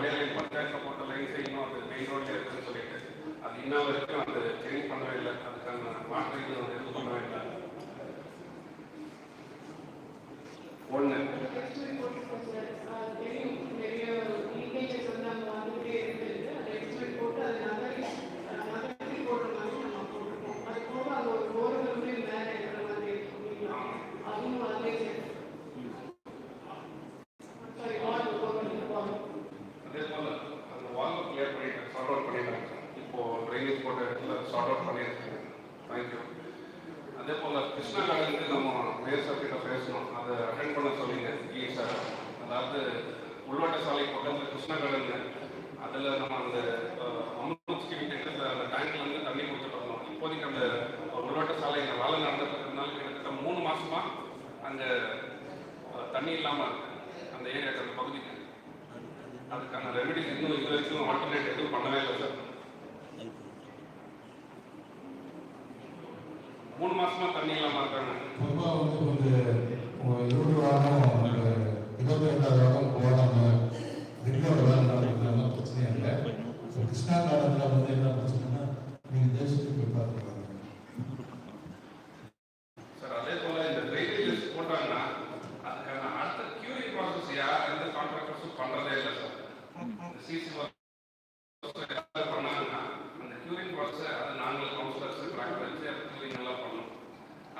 பழைய லைன் பஞ்சாயத்தில் போட்ட லைன் செய்யணும் அது மெயின் ரோட்ல இருக்குன்னு சொல்லிட்டு அது இன்ன வரைக்கும் அது சேஞ்ச் பண்ணவே இல்லை. அதுக்கான மாற்று இது வந்து இது பண்ணவே இல்லை. ஒன்று டெஸ்ட் ரிப்போர்ட் சார் அது தெரியும் நிறைய லீக்கேஜஸ் வந்து அங்கே வந்துகிட்டே இருக்குது அந்த டெஸ்ட் ரிப்போர்ட் அது நகரி நகரி போடுற மாதிரி நம்ம போட்டிருக்கோம் அது போக அங்கே ஒரு ஓரங்களுமே மேலே இருக்கிற மாதிரி சொல்லிக்கலாம் அதுவும் அதே சாரி வால் வால் அதே போல அந்த வால் கிளியர் பண்ணிட்டேன் சார்ட் அவுட் பண்ணிட்டேன் இப்போ ட்ரைனேஜ் போட்ட இடத்துல சார்ட் அவுட் பண்ணியிருக்கேன் தேங்க்யூ அதே போல கிருஷ்ணா கார்டனுக்கு நம்ம மேயர் சார் கிட்ட பேசணும் அதை அட்டென்ட் பண்ண சொல்லிங்க இ சார் அதாவது உள்வட்ட சாலை பக்கத்தில் கிருஷ்ணா அதில் நம்ம அந்த அஹ், அந்த டேங்க்ல இருந்து தண்ணி கொடுத்துட்டு வரணும் இப்போதைக்கு அந்த உள்வட்ட சாலை இந்த வேலை நடந்துருக்கிறதுனால கிட்டத்தட்ட மூணு மாசமா அங்கே தண்ணி இல்லாமல் இருக்கு அந்த ஏரியாக்கு அந்த பகுதிக்கு. அதுக்கான ரெமெடிஸ் இன்னும் இது வரைக்கும் ஆல்டர்னேட் எதுவும் பண்ணவே இல்லை சார் மூணு மாசமா தண்ணி இல்லாம இருக்காங்க பொதுவாக வந்து ஒரு ஒரு இருபது வாரம் ஒரு இருபத்தைந்தாவது வாரம் போகாம திடீரோட வேலை நடக்கிறதுனால பிரச்சனையே இல்லை இப்போ கிருஷ்ணா காலத்தில் வந்து என்ன பிரச்சனைனா நீங்கள் தேசத்துக்கு போய் பார்த்துக்கலாம் சார் அதே போல இந்த ட்ரைனேஜஸ் போட்டாங்கன்னா அதுக்கான அடுத்த கியூரிங் ப்ராசஸ் யார் எந்த கான்ட்ராக்டர்ஸும் பண்றதே இல்லை சார் இந்த சிசி பண்ணாங்கன்னா அந்த கியூரிங் ப்ராசஸ் அது நாங்கள் கவுன்சிலர்ஸ் ட்ராக்டர் வச்சு அது கியூரிங் எல்லாம் பண்ணணும்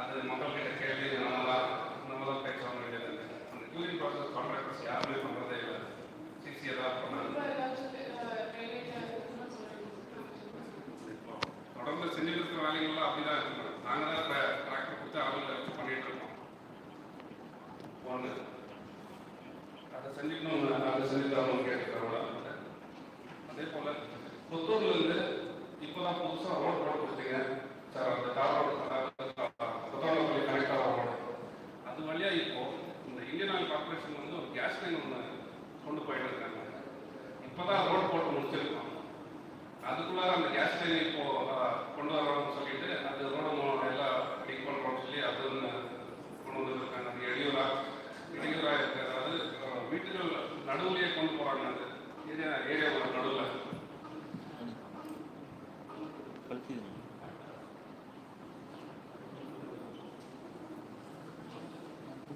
அது மக்கள்கிட்ட கேள்வி நம்ம தான் நம்ம தான் பேச வேண்டியது அந்த கியூரிங் ப்ராசஸ் கான்ட்ராக்டர்ஸ் யாருமே பண்றதே இல்லை சிசி ஏதாவது பண்ணாங்க இப்போ ஏதாச்சும் ட்ரைனேஜ் இருக்குன்னா சொல்லுங்கள் தொடர்ந்து செஞ்சுட்டு இருக்கிற வேலைகள்லாம் அப்படிதான் இருக்கு நாங்க தான் டிராக்டர் கொடுத்து ஆளுங்களை வச்சு பண்ணிட்டு இருக்கோம் ஒன்று அதை செஞ்சுக்கணும் அதை செஞ்சு அதே போல புத்தூர்ல இருந்து இப்போதான் புதுசா ரோடு போட கொடுத்தீங்க சார் அந்த தார் ரோடு கனெக்ட் ஆகிற ரோடு அது வழியா இப்போ இந்த இந்தியன் ஆயில் கார்பரேஷன் வந்து ஒரு கேஸ் லைன் ஒன்று கொண்டு போயிட்டு இருக்காங்க இப்போதான் ரோடு போட்டு முடிச்சிருக்கோம் அதுக்குள்ளார அந்த கேஸ் லைன் இப்போ கொண்டு வர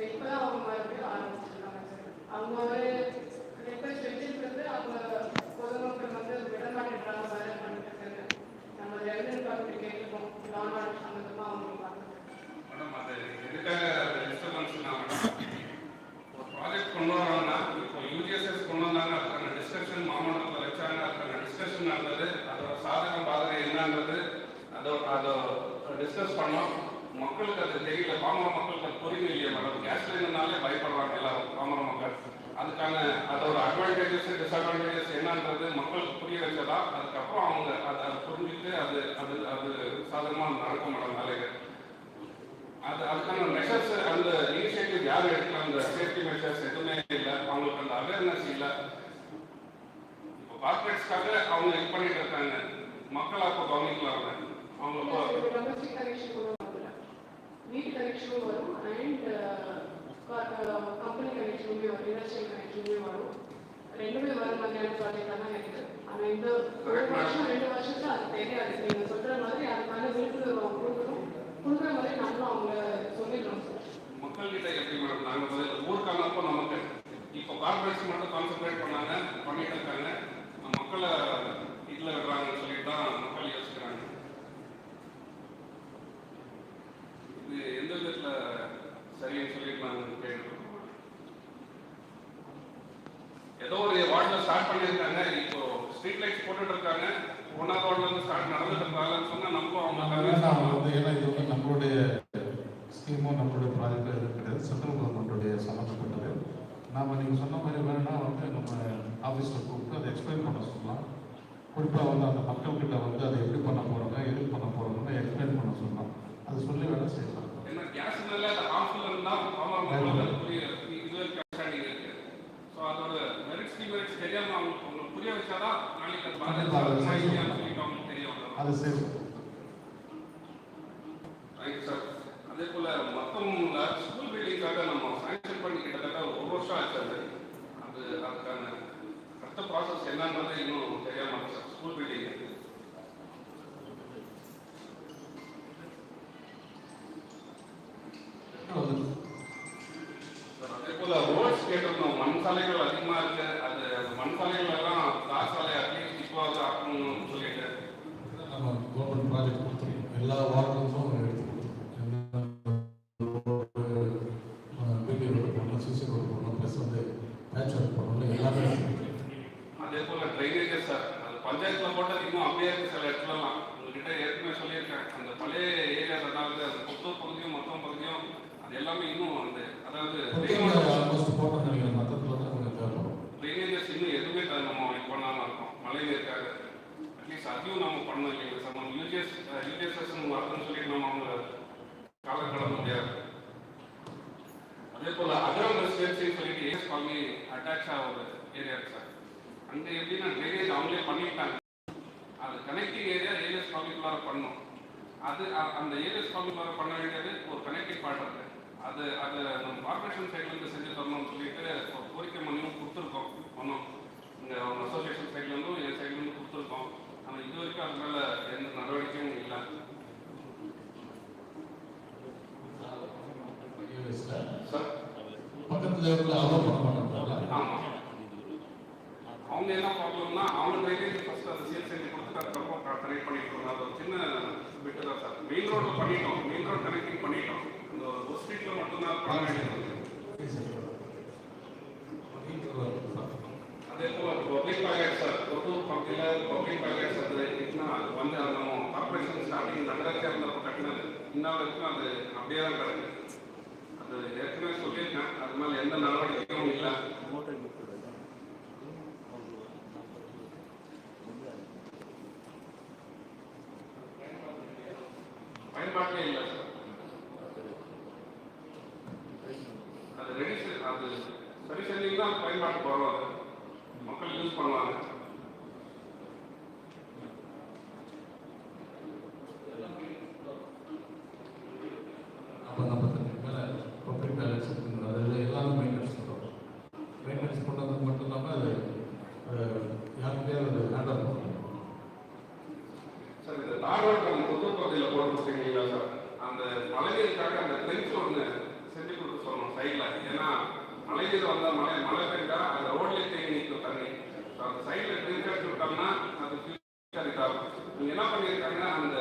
ஸோ இப்போ தான் அவங்க மறுபடியும் ஆரம்பிச்சிருக்காங்க அவங்க ஒரு ரெக்வஸ்ட் வச்சிருக்கிறது அவங்க பொதுமக்கள் வந்து விட மாட்டேன்றாங்க வேலை பண்ணிட்டு நம்ம ரெவன்யூ டிபார்ட்மெண்ட் கேட்டுக்கோம் லான் ஆர்டர் சம்மந்தமாக அவங்க மேடம் அது எதுக்காக டிஸ்டர்பன்ஸ்னா ஒரு ப்ராஜெக்ட் கொண்டு வராங்கன்னா இப்போ யூஜிஎஸ்எஸ் கொண்டு வந்தாங்க அதுக்கான டிஸ்கஷன் மாமண்டலத்தில் வச்சாங்க அதுக்கான டிஸ்கஷன் நடந்தது. அதோட சாதகம் பாதகம் என்னன்றது அதோ அதை டிஸ்கஸ் பண்ணோம். மக்களுக்கு அது தெரியல. பாமர மக்களுக்கு அது புரியல இல்லையா மேடம் கேஸ் லைன்னாலே பயப்படுறாங்க எல்லாரும் பாமர மக்கள். அதுக்கான அதோட அட்வான்டேஜஸ் டிஸ்அட்வான்டேஜஸ் என்னன்றது மக்களுக்கு புரிய வச்சதா? அதுக்கப்புறம் அவங்க அதை புரிஞ்சுட்டு அது அது அது சாதகமாக நடக்கும் மேடம் வேலைகள். அது அதுக்கான மெஷர்ஸ் அந்த இனிஷியேட்டிவ் யார் எடுக்கல? அந்த சேஃப்டி மெஷர்ஸ் எதுவுமே இல்லை. அவங்களுக்கு அந்த அவேர்னஸ் இல்லை. இப்போ கார்பரேட்ஸ்க்காக அவங்க இது பண்ணிட்டு இருக்காங்க. மக்கள் அப்போ கவனிக்கலாம் அவங்க இப்போ டொமஸ்டிக் கனெக்ஷன் கொண்டு வரல வீட்டு கனெக்ஷனும் வரும். அண்ட் கம்பெனி கனெக்ஷனுமே வரும் இண்டஸ்ட்ரியல் கனெக்ஷனுமே வரும். ரெண்டுமே வர மாதிரியான ப்ராஜெக்டாக தான் இருக்குது ஆனால் இந்த ஒரு வருஷம் ரெண்டு வருஷத்துல அது தெரியாது. நீங்க சொல்ற மாதிரி அதுக்கான விழிப்புணர்வு அவங்க கொடுக்கணும். கொடுக்குற மாதிரி நம்மளும் அவங்க சொல்லிடுறோம். சார் மக்கள்கிட்ட எப்படி மேடம்? நாங்கள் முதல்ல ஊருக்கானப்போ நமக்கு இப்போ கார்பரேஷன் மட்டும் கான்சென்ட்ரேட் பண்ணாங்க பண்ணிட்டு இருக்காங்க. மக்களை இதில் விடுறாங்கன்னு சொல்லிட்டு தான் மக்கள் யோசிக்கிறாங்க இது எந்த விதத்தில் கேட்டுருக்கோம் ஏதோ ஒரு வார்டில் ஸ்டார்ட் பண்ணியிருக்காங்க. இப்போ ஸ்ட்ரீட் லைட்ஸ் போட்டுட்டு இருக்காங்க. ஒன்றாவது வார்டில் இருந்து ஸ்டார்ட் நடந்துட்டு இருக்காங்கன்னு சொன்னால் நம்மளும் அவங்க. வந்து ஏன்னா இது வந்து நம்மளுடைய ஸ்கீமும் நம்மளுடைய ப்ராஜெக்டும் இது கிடையாது. சென்ட்ரல் கவர்மெண்ட்டுடைய சம்மந்தப்பட்டது. நாம நீங்கள் சொன்ன மாதிரி வேணும்னா வந்து நம்ம ஆஃபீஸில் கூப்பிட்டு அதை எக்ஸ்பிளைன் பண்ண சொல்லலாம். குறிப்பாக வந்து அந்த மக்கள்கிட்ட வந்து அதை எப்படி பண்ண போகிறோங்க எது பண்ண போகிறோம்னு எக்ஸ்பிளைன் பண்ண சொல்லலாம் அது சொல்லி வேலை செய்யலாம் ஏன்னா கேஸ்னால அந்த ஹார்ம்ஃபுல் இருந்தால் பாமர மக்களுக்கு புரிய இது வரைக்கும் அண்டர்ஸ்டாண்டிங் இருக்கு ஸோ அதோட மெரிட்ஸ் டிமெரிட்ஸ் தெரியாம அவங்களுக்கு உங்களுக்கு புரிய வச்சாதான் நாளைக்கு அது கண்டிப்பா, அது பாதிப்பு சரி. சொல்லிட்டு அவங்களுக்கு தெரிய வரும் அது செய்யலாம் சார் அதே போல மொத்தம் ஸ்கூல் பில்டிங்காக நம்ம சாங்ஷன் பண்ணி கிட்டத்தட்ட ஒரு வருஷம் ஆச்சு அது. அது அதுக்கான அடுத்த ப்ராசஸ் என்னன்றது இன்னும் தெரியாம சார் ஸ்கூல் பில்டிங் அது எல்லாமே இன்னும் அந்த அதாவது ட்ரைனேஜஸ் இன்னும் எதுவுமே நம்ம பண்ணாம இருக்கோம். மழை நீருக்காக அட்லீஸ்ட் அதையும் நம்ம பண்ணோம் இல்லைங்க சார்? நம்ம யூஜிஎஸ் யூஜிஎஸ்எஸ் வரதுன்னு சொல்லிட்டு நம்ம அவங்க காலம் கடந்த முடியாது. அதே போல அகரம் ரெசிடென்சின்னு சொல்லிட்டு ஏஎஸ் காலனி அட்டாச் ஒரு ஏரியா இருக்கு சார். அங்க எப்படின்னா ட்ரைனேஜ் அவங்களே பண்ணிட்டாங்க. அது கனெக்டிங் ஏரியா ஏஎஸ் காலனிக்குள்ளார பண்ணோம் அது அந்த ஏஎஸ் காலனிக்குள்ளார பண்ண வேண்டியது ஒரு கனெக்டிங் பார்ட் அது அது நம்ம கார்பரேஷன் சைட்ல இருந்து செஞ்சு தரணும்னு சொல்லிட்டு கோரிக்கை மனுவும் கொடுத்துருக்கோம். பண்ணோம் இங்க அவங்க அசோசியேஷன் சைட்ல இருந்தும் என் சைட்ல இருந்து கொடுத்துருக்கோம். ஆனா இது வரைக்கும் அது மேல எந்த நடவடிக்கையும் இல்லை. சார் பக்கத்துல இருக்கிற அலோவ் பண்ண மாட்டாங்களா ஆமா. அவங்க என்ன ப்ராப்ளம்னா அவங்க ட்ரைனேஜ் ஃபர்ஸ்ட் அதை சீல் செஞ்சு கொடுத்துட்டு அதுக்கப்புறம் கனெக்ட் பண்ணிட்டு இருந்தாங்க. அது ஒரு சின்ன தான் சார். மெயின் ரோட்ல பண்ணிட்டோம். மெயின் ரோட் கனெக்டிங் பண்ணிட்டோம். ஸ்ட்ரீட்ல மட்டும்தான் அதே போல பப்ளிக் சார் பொத்தூர் பகுதியில் பப்ளிக் டாய்லெட்ஸ் இன்னும் அது வந்து கார்பரேஷன் ஸ்டார்டிங் நகராட்சியாக அந்த கட்டினது. இன்னும் வரைக்கும் அது அப்படியே தான் கிடக்கு. அது ஏற்கனவே சொல்லியிருக்கேன். அது மேலே எந்த நடவடிக்கை இல்லை மோட்டர் புக் கூட பயன்பாட்டிலே இல்லை சார் அது ரெடி அது சரி செஞ்சீங்கன்னா அது பயன்பாட்டுக்கு வரும் அது மக்கள் யூஸ் பண்ணுவாங்க அப்போ நம்ம மேலே பப்ளிக் டாய்லெட்ஸ் இருக்குங்க அதில் எல்லாமே மெயின்டெனன்ஸ் பண்ணுறோம் மெயின்டெனன்ஸ் பண்ணுறது மட்டும் இல்லாமல் அது யாருக்கே அது ஹேண்டல் பண்ணணும் சார் புத்தூர் பகுதியில் போட முடியுங்களா சார்? அந்த மழைநீருக்காக அந்த ட்ரென்ச் ஒன்று செஞ்சு கொடுக்க சொல்லணும் சைடில் ஏன்னா மழைநீர் வந்தால் மழை மழை பெஞ்சா அந்த ரோட்லேயே தேங்கி நிற்கும் தண்ணி. ஸோ அந்த சைடில் ட்ரென்ச் அடிச்சு விட்டோம்னா அது ஃபியூச்சர் இதாகும். இவங்க என்ன பண்ணியிருக்காங்கன்னா அந்த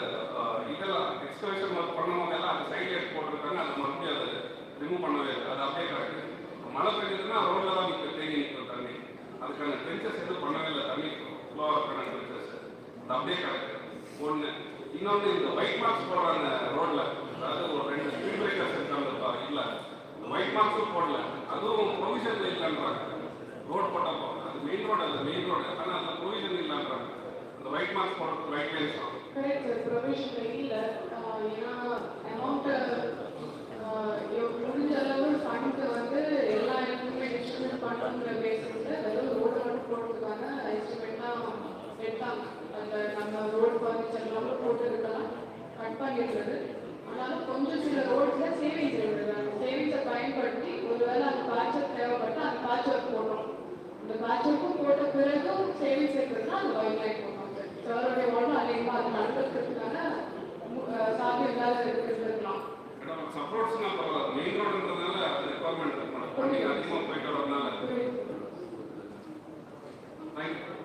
இதெல்லாம் எக்ஸ்கவேஷன் ஒர்க் பண்ணவங்க எல்லாம் அந்த சைடில் எடுத்து போட்டிருக்காங்க. அது மறுபடியும் அதை ரிமூவ் பண்ணவே இல்லை. அது அப்படியே கிடக்கு. மழை பெய்யுதுன்னா ரோட்ல தான் நிற்கும் தேங்கி நிற்கும் தண்ணி. அதுக்கான ட்ரென்ச்சஸ் எதுவும் பண்ணவே இல்லை தண்ணி. ஃப்ளோ ஆகிறதுக்கான ட்ரென்ச்சஸ் அது அப்படியே கிடக்கு. ஒன்று இன்னொன்று இந்த ஒயிட் மார்க்ஸ் போடுறாங்க ரோட்ல அதாவது ஒரு ரெண்டு ஸ்பீட் பிரேக்கர்ஸ் இருக்காங்க இல்ல. ஒயிட் மார்க்ஸும் போடல. அதுவும் ப்ரொவிஷன் இல்லைன்றாங்க. ரோட் போட்டப்போ அது மெயின் ரோடு அது மெயின் ரோடு ஆனால் அந்த ப்ரொவிஷன் இல்லைன்றாங்க. அந்த ஒயிட் மார்க்ஸ் போடுறது ஒயிட் லைன்ஸ் தான் கரெக்ட் ப்ரொவிஷன் இல்லை. ஏன்னா அமௌண்ட் முடிஞ்ச அளவு ஃபண்ட் வந்து எல்லா இடத்துக்குமே டிஸ்ட்ரிபியூட் பண்ணுங்கிற பேஸ் வெறும் ரோடு மட்டும் போடுறதுக்கான எஸ்டிமேட் தான் எடுத்தாங்க. அந்த நம்ம ரோடு பண்ணியிருந்தது ஆனாலும் கொஞ்சம் சில ரோட்ல சேவிங்ஸ் எழுதுறாங்க சேவிங்ஸை பயன்படுத்தி ஒருவேளை அந்த பேட்சர் தேவைப்பட்டா அந்த பேட்ச் ஒர்க் போடுறோம் இந்த பேட்ச் ஒர்க்கும் போட்ட பிறகும் சேவிங்ஸ் இருக்கிறதுனா அந்த ஒயிட் லைட் போடுறோம் சார் சாருடைய ஒன்றும் அதிகமாக அது நடக்கிறதுக்கான சாத்தியம் இல்லாத இருக்கலாம் சப்போர்ட்ஸ்னா பரவாயில்ல. மெயின் ரோடுன்றதுனால அது ரெக்குவயர்மெண்ட் இருக்கு மேடம் வண்டிங்க அதிகமாக போயிட்டு வரதுனால. தேங்க்யூ